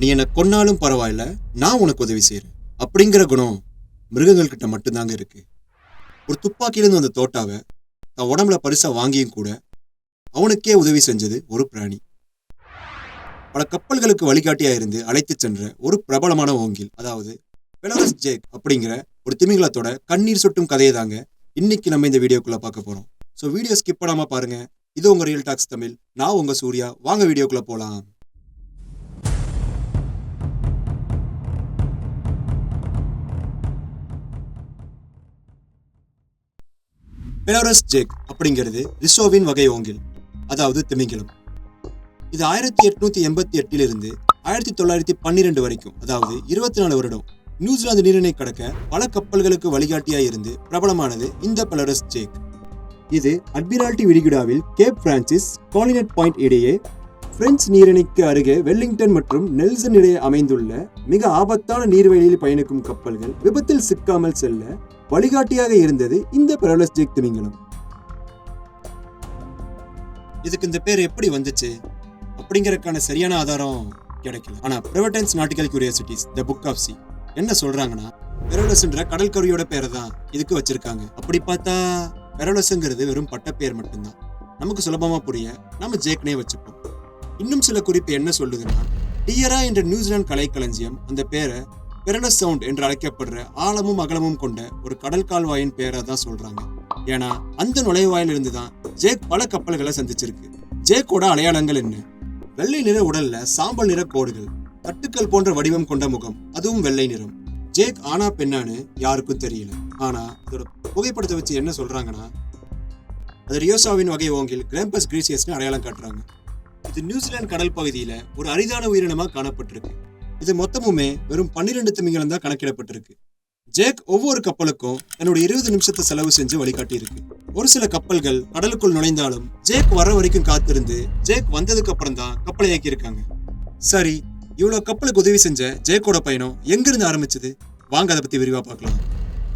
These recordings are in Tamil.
நீ என்னை கொன்னாலும் பரவாயில்ல நான் உனக்கு உதவி செய்கிறேன் அப்படிங்கிற குணம் மிருகங்கள் கிட்ட மட்டும்தாங்க இருக்கு. ஒரு துப்பாக்கியிலேருந்து வந்த தோட்டாவை தன் உடம்புல பரிசா வாங்கியும் கூட அவனுக்கே உதவி செஞ்சது ஒரு பிராணி. பல கப்பல்களுக்கு வழிகாட்டியாக இருந்து அழைத்துச் சென்ற ஒரு பிரபலமான ஓங்கில் அதாவது பெலரஸ் ஜேக் அப்படிங்கிற ஒரு திமிங்கலத்தோட கண்ணீர் சொட்டும் கதையை தாங்க இன்னைக்கு நம்ம இந்த வீடியோக்குள்ளே பார்க்க போகிறோம் ஸோ வீடியோ ஸ்கிப் பண்ணாமல் பாருங்கள் இது உங்கள் ரியல் டாக்ஸ் தமிழ். நான் உங்கள் சூர்யா. வாங்க வீடியோக்குள்ளே போகலாம் பெலரஸ் ஜேக் அப்படிங்கிறது ரிசோவின் வகை ஓங்கில் அதாவது திமிங்கிலம். இது ஆயிரத்தி எட்நூத்தி எண்பத்தி எட்டிலிருந்து ஆயிரத்தி தொள்ளாயிரத்தி பன்னிரெண்டு வரைக்கும் அதாவது இருபத்தி நாலு வருடம் நியூசிலாந்து நீரினை கடக்க பல கப்பல்களுக்கு வழிகாட்டியாய் இருந்து பிரபலமானது இந்த பெலரஸ் ஜேக் இது அட்மிரால்டி விரிகுடாவில் கேப் பிரான்சிஸ் காலினட் பாயிண்ட் இடையே பிரெஞ்சு நீரிணைக்கு அருகே வெல்லிங்டன் மற்றும் நெல்சன் இடையே அமைந்துள்ள மிக ஆபத்தான நீர்வழியில் பயணிக்கும் கப்பல்கள் விபத்தில் சிக்காமல் செல்ல வழிகாட்டியாக இருந்தது இந்த பெரலஸ்டிக் திமிங்கலம். இதுக்கு இந்த பேர் எப்படி வந்துச்சு? அப்படிங்கறதுக்கான சரியான ஆதாரம் கிடைக்கல. ஆனா பிரைவேட்டன்ஸ் nautical curiosities the book of sea என்ன சொல்றாங்கன்னா பெரோலஸ்ன்ற கடற்கரையோட பேரை தான் இதுக்கு வச்சிருக்காங்க. அப்படி பார்த்தா பெரோலஸ்ங்கிறது வெறும் பட்ட பேர் மட்டும்தான். நமக்கு சுலபமா புரிய நம்ம ஜேக்னே வச்சுப்போம். இன்னும் சில குறிப்பு என்ன சொல்லுதுன்னா டியரா என்ற நியூசிலாந்து கலைக்களஞ்சியம் அந்த பேரை பெரனஸ் சவுண்ட் என்று அழைக்கப்படுற ஆழமும் அகலமும் கொண்ட ஒரு கடல் கால்வாயின் பேரை தான் சொல்றாங்க. ஏன்னா அந்த நுழைவாயிலிருந்து தான் ஜேக் பல கப்பல்களை சந்திச்சிருக்கு. ஜேக்கோட அடையாளங்கள் என்ன? வெள்ளை நிற உடல்ல சாம்பல் நிற கோடுகள் தட்டுக்கள் போன்ற வடிவம் கொண்ட முகம் அதுவும் வெள்ளை நிறம். ஜேக் ஆனா பெண்ணான்னு யாருக்கும் தெரியல. ஆனா அதோட புகைப்படத்தை வச்சு என்ன சொல்றாங்கன்னா அது ரியோசாவின் வகை ஓங்கில் கிராம்பஸ் கிரீசியஸ்னு அடையாளம் காட்டுறாங்க. இது நியூசிலாந்து கடல் பகுதியில ஒரு அரிதான உயிரினமா காணப்பட்டிருக்கு. இது மொத்தமுமே வெறும் பன்னிரெண்டு திமிங்கலம் தான் கணக்கிடப்பட்டிருக்கு. ஜேக் ஒவ்வொரு கப்பலுக்கும் தன்னோட இருபது நிமிஷத்தை செலவு செஞ்சு வழிகாட்டியிருக்கு. ஒரு சில கப்பல்கள் கடலுக்குள் நுழைந்தாலும் ஜேக் வர வரைக்கும் காத்திருந்து ஜேக் வந்ததுக்கு அப்புறம் தான் கப்பலை இயக்கியிருக்காங்க. சரி இவ்வளவு கப்பலுக்கு உதவி செஞ்ச ஜேக்கோட பயணம் எங்கிருந்து ஆரம்பிச்சது? வாங்க அதை பத்தி விரிவா பார்க்கலாம்.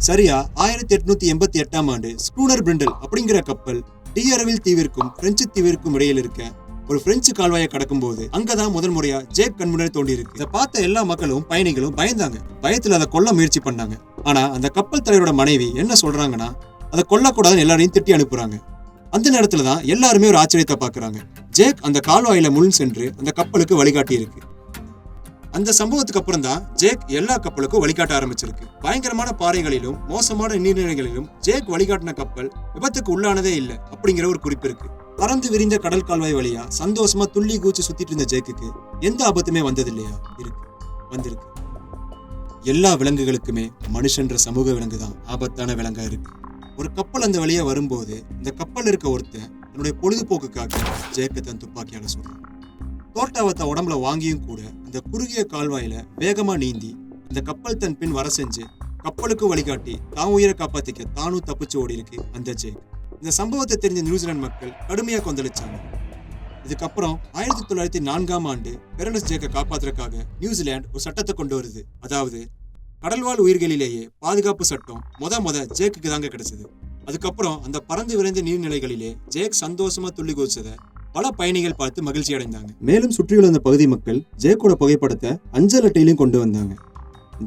சரியா ஆயிரத்தி எட்நூத்தி எண்பத்தி எட்டாம் ஆண்டு ஸ்பூனர் பிரிண்டல் அப்படிங்கிற கப்பல் டியரவில் தீவிற்கும் பிரெஞ்சு தீவிற்கும் இடையில் இருக்க ஒரு பிரெஞ்சு கால்வாயை கடக்கும்போது அங்கதான் முதல் முறையா ஜேக் கண்முன்னே தோண்டி இருக்கு இதை பார்த்த எல்லா மக்களும் பயணிகளும் பயந்தாங்க. பயத்துல அதை கொல்ல முயற்சி பண்ணாங்க. ஆனா அந்த கப்பல் தலைவரோட மனைவி என்ன சொல்றாங்கன்னா அதை கொல்லக்கூடாதுன்னு எல்லாரையும் திட்டி அனுப்புறாங்க. அந்த நேரத்துல தான் எல்லாருமே ஒரு ஆச்சரியத்தை பாக்குறாங்க ஜேக் அந்த கால்வாயில முன் சென்று அந்த கப்பலுக்கு வழிகாட்டி இருக்கு அந்த சம்பவத்துக்கு அப்புறம் தான் ஜேக் எல்லா கப்பலுக்கும் வழிகாட்ட ஆரம்பிச்சிருக்கு. பயங்கரமான பாறைகளிலும் மோசமான நீர்நிலைகளிலும் ஜேக் வழிகாட்டின கப்பல் விபத்துக்கு உள்ளானதே இல்லை அப்படிங்கிற ஒரு குறிப்பு இருக்கு. பறந்து விரிந்த கடல் கால்வாய் வழியா சந்தோஷமா துள்ளி கூச்சு சுத்திட்டு இருந்த ஜேக்குக்கு எந்த ஆபத்துமே வந்தது இல்லையா இருக்கு. வந்திருக்கு. எல்லா விலங்குகளுக்குமே மனுஷன்ற சமூக விலங்கு தான் ஆபத்தான விலங்கா இருக்கு. ஒரு கப்பல் அந்த வழியா வரும்போது இந்த கப்பல் இருக்க ஒருத்தன் தன்னுடைய பொழுதுபோக்குக்காக ஜெயக்கு தன் துப்பாக்கியால சொல்றான் தோட்டாவை உடம்புல வாங்கியும் கூட அந்த குறுகிய கால்வாயில வேகமா நீந்தி அந்த கப்பல் தன் பின் வர செஞ்சு கப்பலுக்கு வழிகாட்டி தான் உயிரை காப்பாத்திக்க தானும் தப்பிச்சு ஓடி இருக்கு அந்த ஜேக் இந்த சம்பவத்தை தெரிஞ்ச நியூசிலாந்து மக்கள் கடுமையாக கொந்தளிச்சாங்க. இதுக்கப்புறம் ஆயிரத்தி தொள்ளாயிரத்தி நான்காம் ஆண்டு பெரனஸ் ஜேக்கை காப்பாத்துறதுக்காக நியூசிலாந்து ஒரு சட்டத்தை கொண்டு வருது. அதாவது கடல்வாழ் உயிர்களிலேயே பாதுகாப்பு சட்டம் மொத மொத ஜேக்குக்கு தாங்க கிடைச்சது. அதுக்கப்புறம் அந்த பறந்து விரைந்த நீர்நிலைகளிலே ஜேக் சந்தோஷமா துள்ளி குதிச்சதை பல பயணிகள் பார்த்து மகிழ்ச்சி அடைந்தாங்க மேலும் சுற்றியுள்ள அந்த பகுதி மக்கள் ஜேக்கோட புகைப்படத்தை அஞ்சல் அட்டையிலையும் கொண்டு வந்தாங்க.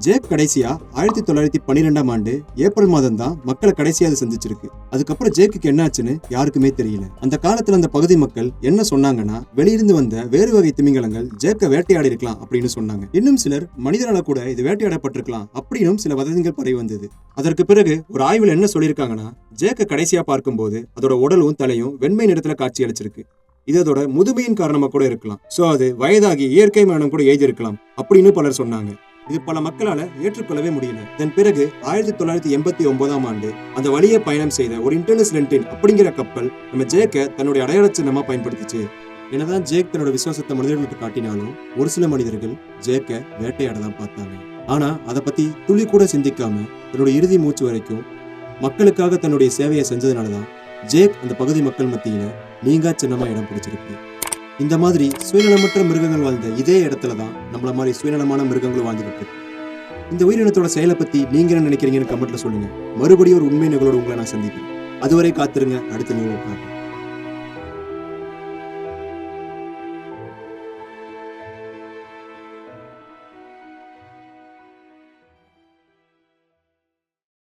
ஜேப் கடைசியா ஆயிரத்தி தொள்ளாயிரத்தி பன்னிரெண்டாம் ஆண்டு ஏப்ரல் மாதம் தான் மக்களை கடைசியா அது சந்திச்சிருக்கு. அதுக்கப்புறம் ஜேக்குக்கு என்னாச்சுன்னு யாருக்குமே தெரியல. அந்த காலத்துல அந்த பகுதி மக்கள் என்ன சொன்னாங்கன்னா வெளியிருந்து வந்த வேறு வகை திமிங்கலங்கள் ஜேக்கை வேட்டையாடி இருக்கலாம் அப்படின்னு சொன்னாங்க. இன்னும் சிலர் மனிதனால கூட இது வேட்டையாடப்பட்டிருக்கலாம் அப்படின்னும் சில வதந்திகள் பரவி வந்தது. அதற்கு பிறகு ஒரு ஆய்வில் என்ன சொல்லியிருக்காங்கன்னா ஜேக்கை கடைசியா பார்க்கும்போது அதோட உடலும் தலையும் வெண்மை நிறத்துல காட்சி அளிச்சிருக்கு இது அதோட முதுமையின் காரணமா கூட இருக்கலாம். சோ அது வயதாகி இயற்கை மரணம் கூட எழுதியிருக்கலாம் அப்படின்னு பலர் சொன்னாங்க. இது பல மக்களால ஏற்றுக்கொள்ளவே முடியல. இதன் பிறகு ஆயிரத்தி தொள்ளாயிரத்தி எண்பத்தி ஒன்பதாம் ஆண்டு அந்த வழியை பயணம் செய்த ஒரு இன்டர்னஸ் லென்டின் அப்படிங்கிற கப்பல் நம்ம ஜேக்க தன்னுடைய அடையாள சின்னமா பயன்படுத்திச்சு. என்னதான் ஜேக் தன்னோட விசுவாசத்தை மனிதர்களுக்கு காட்டினாலும் ஒரு சில மனிதர்கள் ஜேக்க வேட்டையாட தான் பார்த்தாங்க. ஆனா அதை பத்தி துளி கூட சிந்திக்காம தன்னுடைய இறுதி மூச்சு வரைக்கும் மக்களுக்காக தன்னுடைய சேவையை செஞ்சதுனாலதான் ஜேக் அந்த பகுதி மக்கள் மத்தியில நீங்கா சின்னமா இடம் பிடிச்சிருக்கு. இந்த மாதிரி சுயநலமற்ற மிருகங்கள் வாழ்ந்த இதே இடத்துல தான் நம்மள மாதிரி சுயநலமான மிருகங்களும் வாழ்ந்துகிட்டு இருக்கு. இந்த உயிரினத்தோட செயலை பத்தி நீங்க என்ன நினைக்கிறீங்கன்னு கமெண்ட்ல சொல்லுங்க. மறுபடியும் ஒரு உண்மை நிகழோடு உங்களை நான் சந்திப்பேன் அதுவரை காத்திருங்க. அடுத்த நிகழ்வு பார்க்கலாம்